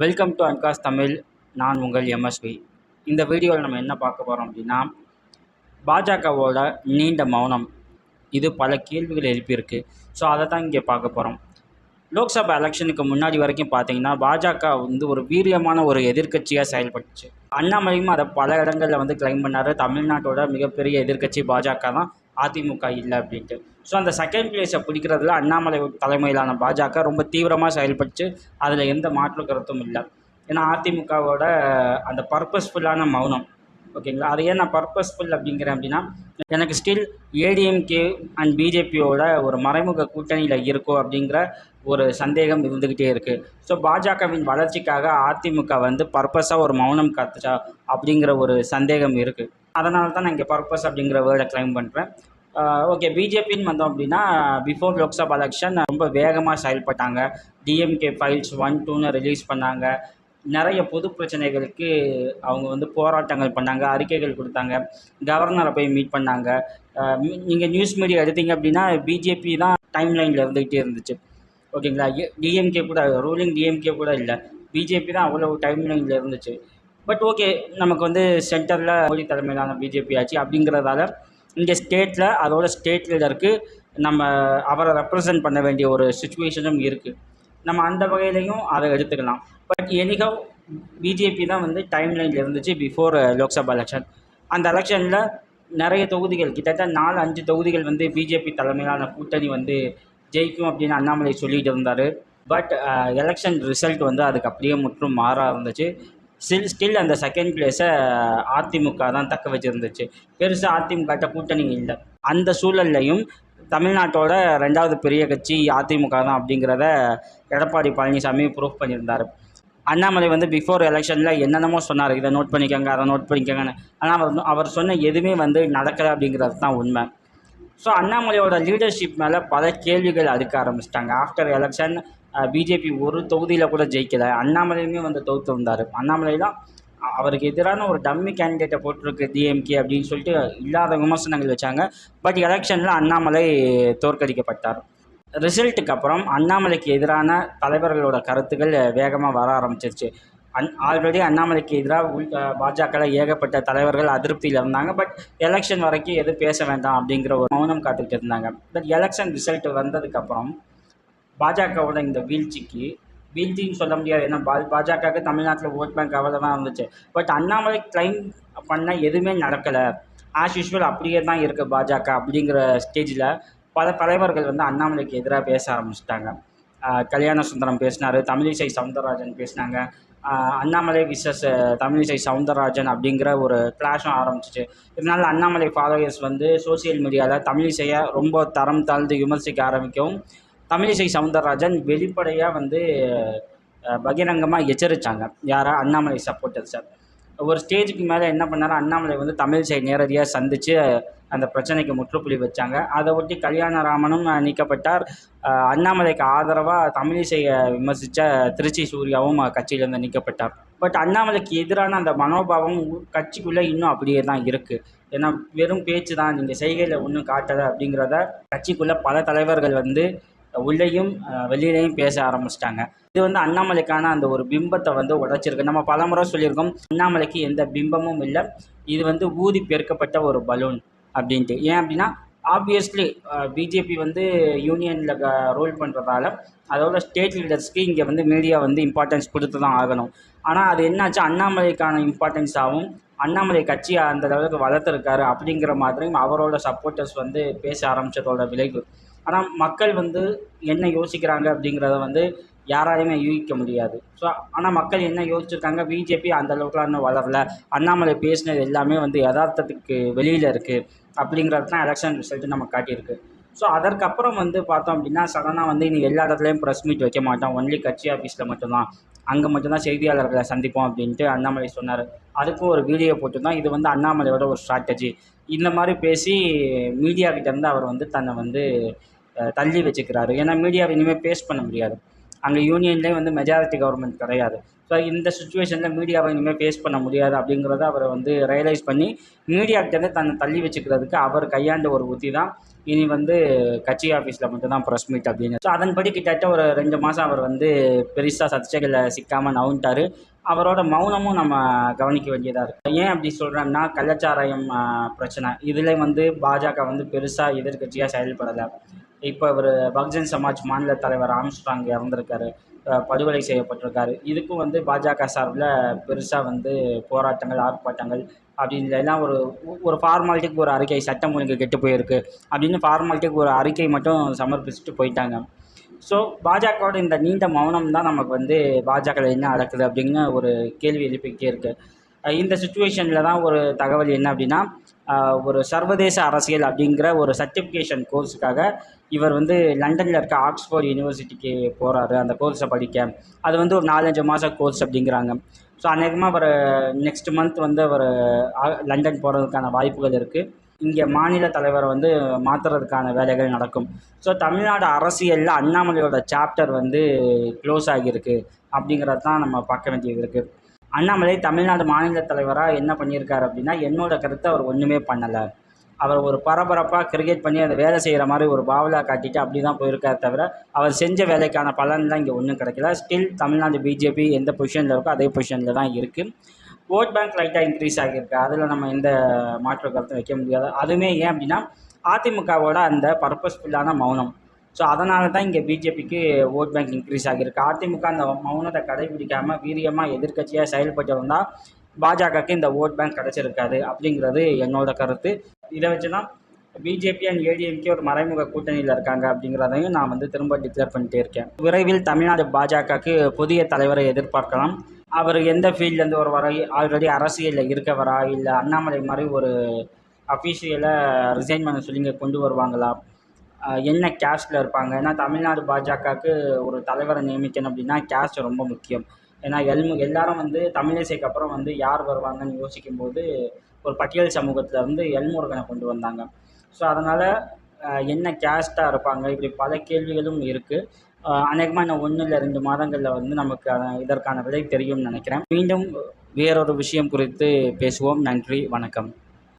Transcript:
Welcome to அன்காஸ் Tamil. நான் உங்கள் MSV. இந்த வீடியோவில் நம்ம என்ன பார்க்க போகிறோம் அப்படின்னா பாஜகவோட நீண்ட மௌனம். இது பல கேள்விகள் எழுப்பியிருக்கு. ஸோ அதை தான் இங்கே பார்க்க போகிறோம் லோக்சபா எலெக்ஷனுக்கு முன்னாடி வரைக்கும் பார்த்தீங்கன்னா பாஜக வந்து ஒரு வீரியமான ஒரு எதிர்க்கட்சியாக செயல்பட்டுச்சு. அண்ணாமலையும் அதை பல இடங்களில் வந்து கிளைம் பண்ணார். தமிழ்நாட்டோட மிகப்பெரிய எதிர்க்கட்சி பாஜக தான். அதிமுக இல்லை அப்படின்ட்டு. ஸோ அந்த செகண்ட் பிளேஸை பிடிக்கிறதுல அண்ணாமலை தலைமையிலான பாஜக ரொம்ப தீவிரமாக செயல்பட்டு அதில் எந்த மாற்று கருத்தும் இல்லை. ஏன்னா அதிமுகவோட அந்த பர்பஸ்ஃபுல்லான மௌனம். ஓகேங்களா அது ஏன் நான் பர்பஸ்ஃபுல் அப்படிங்கிறேன் அப்படின்னா எனக்கு ஸ்டில் ஏடிஎம்கே அண்ட் பிஜேபியோட ஒரு மறைமுக கூட்டணியில் இருக்கும் அப்படிங்கிற ஒரு சந்தேகம் இருந்துக்கிட்டே இருக்குது ஸோ பாஜகவின் வளர்ச்சிக்காக அதிமுக வந்து பர்பஸாக ஒரு மௌனம் காத்துச்சா அப்படிங்கிற ஒரு சந்தேகம் இருக்குது அதனால தான் நான் இங்கே பர்பஸ் அப்படிங்கிற வேர்டை கிளைம் பண்ணுறேன் ஓகே பிஜேபின்னு வந்தோம் அப்படின்னா பிஃபோர் லோக்சபா எலெக்ஷன் ரொம்ப வேகமாக செயல்பட்டாங்க. டிஎம்கே ஃபைல்ஸ் ஒன் டூன்னு ரிலீஸ் பண்ணாங்க. நிறைய பொது பிரச்சனைகளுக்கு அவங்க வந்து போராட்டங்கள் பண்ணாங்க அறிக்கைகள் கொடுத்தாங்க. கவர்னரை போய் மீட் பண்ணாங்க. நீங்கள் நியூஸ் மீடியா எடுத்தீங்க அப்படின்னா பிஜேபி தான் டைம் லைனில் இருந்துக்கிட்டே இருந்துச்சு. ஓகேங்களா டிஎம்கே கூட ரூலிங் டிஎம்கே கூட இல்லை. பிஜேபி தான் அவ்வளோ டைம் லைனில் இருந்துச்சு. பட் ஓகே நமக்கு வந்து சென்டரில் மோடி தலைமையிலான பிஜேபி ஆச்சு. அப்படிங்கிறதால இங்கே ஸ்டேட்டில் அதோட ஸ்டேட் லீடருக்கு நம்ம அவரை ரெப்ரசன்ட் பண்ண வேண்டிய ஒரு சுச்சுவேஷனும் இருக்குது நம்ம அந்த வகையிலையும் அதை எடுத்துக்கலாம். பட் எனிகவ் பிஜேபி தான் வந்து டைம் லைனில் இருந்துச்சு பிஃபோர் uh, லோக்சபா எலெக்ஷன் அந்த எலெக்ஷனில் நிறைய தொகுதிகள் கிட்டத்தட்ட நாலு அஞ்சு தொகுதிகள் வந்து பிஜேபி தலைமையிலான கூட்டணி வந்து ஜெயிக்கும் அப்படின்னு அண்ணாமலை சொல்லிகிட்டு இருந்தார். பட் எலெக்ஷன் uh, ரிசல்ட் வந்து அதுக்கு அப்படியே முற்றும் மாறாக இருந்துச்சு. ஸ்டில் ஸ்டில் அந்த செகண்ட் பிளேஸை அதிமுக தான் தக்க வச்சுருந்துச்சு பெருசாக அதிமுகட்ட கூட்டணி இல்லை. அந்த சூழல்லையும் தமிழ்நாட்டோட ரெண்டாவது பெரிய கட்சி அதிமுக தான் அப்படிங்கிறத எடப்பாடி பழனிசாமி ப்ரூஃப் பண்ணியிருந்தார். அண்ணாமலை வந்து பிஃபோர் எலெக்ஷனில் என்னென்னமோ சொன்னார். இதை நோட் பண்ணிக்கோங்க அதை நோட் பண்ணிக்கோங்கன்னு. ஆனால் அவர் அவர் சொன்ன எதுவுமே வந்து நடக்கலை அப்படிங்கிறது தான் உண்மை. ஸோ அண்ணாமலையோட லீடர்ஷிப் மேலே பல கேள்விகள் அடுக்க ஆரம்பிச்சிட்டாங்க. ஆஃப்டர் எலெக்ஷன் பிஜேபி ஒரு தொகுதியில் கூட ஜெயிக்கலை. அண்ணாமலையுமே வந்து தோற்று வந்தார். அண்ணாமலை தான் அவருக்கு எதிரான ஒரு டம்மி கேண்டிடேட்டை போட்டிருக்கு டிஎம்கே அப்படின்னு சொல்லிட்டு இல்லாத விமர்சனங்கள் வச்சாங்க. பட் எலெக்ஷனில் அண்ணாமலை தோற்கடிக்கப்பட்டார். ரிசல்ட்டுக்கு அப்புறம் அண்ணாமலைக்கு எதிரான தலைவர்களோட கருத்துக்கள் வேகமாக வர ஆரம்பிச்சிருச்சு. அன் ஆல்ரெடி அண்ணாமலைக்கு எதிராக உள் பாஜகவில் ஏகப்பட்ட தலைவர்கள் அதிருப்தியில் இருந்தாங்க. பட் எலெக்ஷன் வரைக்கும் எதுவும் பேச வேண்டாம் அப்படிங்கிற ஒரு மௌனம் காத்துக்கிட்டு இருந்தாங்க. பட் எலெக்ஷன் ரிசல்ட் வந்ததுக்கப்புறம் பாஜகவோட இந்த வீழ்ச்சிக்கு வீழ்ச்சின்னு சொல்ல முடியாது. ஏன்னா பா பாஜகவுக்கு தமிழ்நாட்டில் ஓட் பேங்க் அவ்வளோதான் இருந்துச்சு பட் அண்ணாமலை கிளைம் பண்ண எதுவுமே நடக்கலை. ஆஸ் யூஷுவல் அப்படியே தான் இருக்குது பாஜக அப்படிங்கிற ஸ்டேஜில் பல தலைவர்கள் வந்து அண்ணாமலைக்கு எதிராக பேச ஆரம்பிச்சிட்டாங்க. கல்யாண சுந்தரம் பேசினார் தமிழிசை சவுந்தரராஜன் பேசினாங்க. அண்ணாமலை விசஸ் தமிழிசை சவுந்தரராஜன் அப்படிங்கிற ஒரு கிளாஷும் ஆரம்பிச்சிச்சு. இதனால் அண்ணாமலை ஃபாலோயர்ஸ் வந்து சோசியல் மீடியாவில் தமிழிசையை ரொம்ப தரம் தாழ்ந்து விமர்சிக்க ஆரம்பிக்கவும் தமிழிசை சவுந்தரராஜன் வெளிப்படையாக வந்து பகிரங்கமாக எச்சரித்தாங்க யாரா? அண்ணாமலை சப்போர்ட்டர்ஸை ஒரு ஸ்டேஜுக்கு மேலே என்ன பண்ணார் அண்ணாமலை வந்து தமிழிசை நேரடியாக சந்தித்து அந்த பிரச்சனைக்கு முற்றுப்புள்ளி வச்சாங்க. அதை ஒட்டி கல்யாணராமனும் நீக்கப்பட்டார். அண்ணாமலைக்கு ஆதரவாக தமிழிசையை விமர்சித்த திருச்சி சூர்யாவும் கட்சியிலேருந்து நீக்கப்பட்டார். பட் அண்ணாமலைக்கு எதிரான அந்த மனோபாவம் கட்சிக்குள்ளே இன்னும் அப்படியே தான் இருக்குது ஏன்னா வெறும் பேச்சு தான். நீங்கள் செய்கையில் ஒன்றும் காட்டலை அப்படிங்கிறத கட்சிக்குள்ளே பல தலைவர்கள் வந்து உள்ளேயும் வெளியிலையும் பேச ஆரம்பிச்சிட்டாங்க. இது வந்து அண்ணாமலைக்கான அந்த ஒரு பிம்பத்தை வந்து உடைச்சிருக்கு. நம்ம பலமுறை சொல்லியிருக்கோம் அண்ணாமலைக்கு எந்த பிம்பமும் இல்லை. இது வந்து ஊதி பெருக்கப்பட்ட ஒரு பலூன் அப்படின்ட்டு. ஏன் அப்படின்னா ஆப்வியஸ்லி பிஜேபி வந்து யூனியனில் ரோல் பண்ணுறதால அதோட ஸ்டேட் லீடர்ஸ்க்கு இங்கே வந்து மீடியா வந்து இம்பார்ட்டன்ஸ் கொடுத்து தான் ஆகணும். ஆனால் அது என்னாச்சு? அண்ணாமலைக்கான இம்பார்ட்டன்ஸாகவும் அண்ணாமலை கட்சி அந்த அளவுக்கு வளர்த்துருக்காரு அப்படிங்கிற மாதிரியும் அவரோட சப்போர்ட்டர்ஸ் வந்து பேச ஆரம்பித்ததோட விளைவு. ஆனால் மக்கள் வந்து என்ன யோசிக்கிறாங்க அப்படிங்கிறத வந்து யாராலையுமே யூகிக்க முடியாது. ஸோ ஆனால் மக்கள் என்ன யோசிச்சிருக்காங்க? பிஜேபி அந்த அளவுக்குலாம் இன்னும் வளரல. அண்ணாமலை பேசினது எல்லாமே வந்து யதார்த்தத்துக்கு வெளியில் இருக்குது அப்படிங்கிறது தான் எலெக்ஷன் ரிசல்ட்டு நம்ம காட்டியிருக்கு. ஸோ அதற்கப்புறம் வந்து பார்த்தோம் அப்படின்னா சடனாக வந்து இனி எல்லா இடத்துலையும் ப்ரெஸ் மீட் வைக்க மாட்டோம். ஒன்லி கட்சி ஆஃபீஸில் மட்டும்தான். அங்கே மட்டும்தான் செய்தியாளர்களை சந்திப்போம் அப்படின்ட்டு அண்ணாமலை சொன்னார். அதுக்கும் ஒரு வீடியோ போட்டு தான் இது வந்து அண்ணாமலையோட ஒரு ஸ்ட்ராட்டஜி இந்த மாதிரி பேசி மீடியாக்கிட்டேருந்து அவர் வந்து தன்னை வந்து தள்ளி வச்சுக்கிறாரு. ஏன்னா மீடியாவை இனிமேல் பேஸ் பண்ண முடியாது. அங்கே யூனியன்லேயே வந்து மெஜாரிட்டி கவர்மெண்ட் கிடையாது. ஸோ இந்த சுச்சுவேஷனில் மீடியாவை இனிமேல் ஃபேஸ் பண்ண முடியாது அப்படிங்கிறத அவரை வந்து ரியலைஸ் பண்ணி மீடியாக்கிட்டேருந்து தன்னை தள்ளி வச்சுக்கிறதுக்கு அவர் கையாண்ட ஒரு உத்தி தான் இனி வந்து கட்சி ஆஃபீஸில் மட்டும்தான் ப்ரெஸ் மீட் அப்படின்னு. ஸோ அதன்படி கிட்டத்தட்ட ஒரு ரெண்டு மாதம் அவர் வந்து பெருசாக சர்ச்சைகளில் சிக்காமல் நவுண்டார் அவரோட மௌனமும் நம்ம கவனிக்க வேண்டியதாக இருக்குது ஏன் அப்படி சொல்கிறேன்னா கள்ளச்சாராயம் பிரச்சனை. இதில் வந்து பாஜக வந்து பெருசாக எதிர்க்கட்சியாக செயல்படலை. இப்போ இவர் பகுஜன் சமாஜ் மாநில தலைவர் ஆம்ஸ்ட்ராங் இறந்திருக்காரு. படுகொலை செய்யப்பட்டிருக்காரு. இதுக்கும் வந்து பாஜக சார்பில் பெருசாக வந்து போராட்டங்கள் ஆர்ப்பாட்டங்கள் அப்படின்னு எல்லாம் ஒரு ஒரு ஃபார்மாலிட்டிக்கு ஒரு அறிக்கை சட்டம் ஒழுங்கு கெட்டு போயிருக்கு அப்படின்னு ஃபார்மாலிட்டிக்கு ஒரு அறிக்கை மட்டும் சமர்ப்பிச்சுட்டு போயிட்டாங்க. ஸோ பாஜகவோட இந்த நீண்ட மௌனம் தான் நமக்கு வந்து பாஜகவில் என்ன நடக்குது அப்படின்னு ஒரு கேள்வி எழுப்பிக்கிட்டே இருக்குது இந்த சுச்சுவேஷனில் தான் ஒரு தகவல் என்ன அப்படின்னா ஒரு சர்வதேச அரசியல் அப்படிங்கிற ஒரு சர்டிஃபிகேஷன் கோர்ஸுக்காக இவர் வந்து லண்டனில் இருக்க ஆக்ஸ்போர்ட் யூனிவர்சிட்டிக்கு போகிறாரு அந்த கோர்ஸை படிக்க. அது வந்து ஒரு நாலஞ்சு மாதம் கோர்ஸ் அப்படிங்கிறாங்க. ஸோ அநேகமாக அவர் நெக்ஸ்ட் மந்த் வந்து அவர் லண்டன் போகிறதுக்கான வாய்ப்புகள் இருக்குது இங்கே மாநில தலைவரை வந்து மாற்றுறதுக்கான வேலைகள் நடக்கும். ஸோ தமிழ்நாடு அரசியலில் அண்ணாமலையோட சாப்டர் வந்து க்ளோஸ் ஆகியிருக்கு. அப்படிங்கிறது தான் நம்ம பார்க்க வேண்டியது இருக்குது அண்ணாமலை தமிழ்நாடு மாநில தலைவராக என்ன பண்ணியிருக்காரு அப்படின்னா என்னோட கருத்தை அவர் ஒன்றுமே பண்ணலை. அவர் ஒரு பரபரப்பாக கிரிக்கெட் பண்ணி அந்த வேலை செய்கிற மாதிரி ஒரு பாவலாக காட்டிட்டு அப்படி தான் போயிருக்காரு தவிர அவர் செஞ்ச வேலைக்கான பலன்லாம் இங்கே ஒன்றும் கிடைக்கல. ஸ்டில் தமிழ்நாடு பிஜேபி எந்த பொசிஷனில் இருக்கோ அதே பொசிஷனில் தான் இருக்குது ஓட் பேங்க் லைட்டாக இன்க்ரீஸ் ஆகியிருக்கு. அதில் நம்ம எந்த மாற்று கருத்தும் வைக்க முடியாது. அதுவுமே ஏன் அப்படின்னா அதிமுகவோட அந்த பர்பஸ்ஃபுல்லான மௌனம். ஸோ அதனால தான் இங்கே பிஜேபிக்கு ஓட் பேங்க் இன்க்ரீஸ் ஆகியிருக்கு. அதிமுக அந்த மௌனத்தை கடைபிடிக்காமல் வீரியமாக எதிர்க்கட்சியாக செயல்பட்டு வந்தால் பாஜகவுக்கு இந்த ஓட் பேங்க் கிடச்சிருக்காது அப்படிங்கிறது என்னோட கருத்து. இதை வச்சு தான் பிஜேபி அண்ட் ஏடிஎம்கே ஒரு மறைமுக கூட்டணியில் இருக்காங்க அப்படிங்கிறதையும் நான் வந்து திரும்ப டிக்ளேர் பண்ணிட்டே இருக்கேன். விரைவில் தமிழ்நாடு பாஜகவுக்கு புதிய தலைவரை எதிர்பார்க்கலாம். அவர் எந்த ஃபீல்ட்லேருந்து ஒரு வரை ஆல்ரெடி அரசியலில் இருக்கவரா இல்லை அண்ணாமலை மாதிரி ஒரு அஃபீஷியலாக ரிசைன் பண்ண சொல்லி இங்கே கொண்டு வருவாங்களா? என்ன கேஸ்டில் இருப்பாங்க? ஏன்னா தமிழ்நாடு பாஜகவுக்கு ஒரு தலைவரை நியமிக்கணும் அப்படின்னா கேஸ்ட் ரொம்ப முக்கியம். ஏன்னா எல் எல்லாரும் வந்து தமிழிசைக்கு அப்புறம் வந்து யார் வருவாங்கன்னு யோசிக்கும்போது ஒரு பட்டியல் சமூகத்தில் இருந்து எல்முருகனை கொண்டு வந்தாங்க. ஸோ அதனால் என்ன கேஸ்ட்டாக இருப்பாங்க? இப்படி பல கேள்விகளும் இருக்குது அநேகமாக இன்னும் ஒன்று இல்லை ரெண்டு மாதங்களில் வந்து நமக்கு இதற்கான விலை தெரியும்னு நினைக்கிறேன். மீண்டும் வேறொரு விஷயம் குறித்து பேசுவோம். நன்றி வணக்கம்.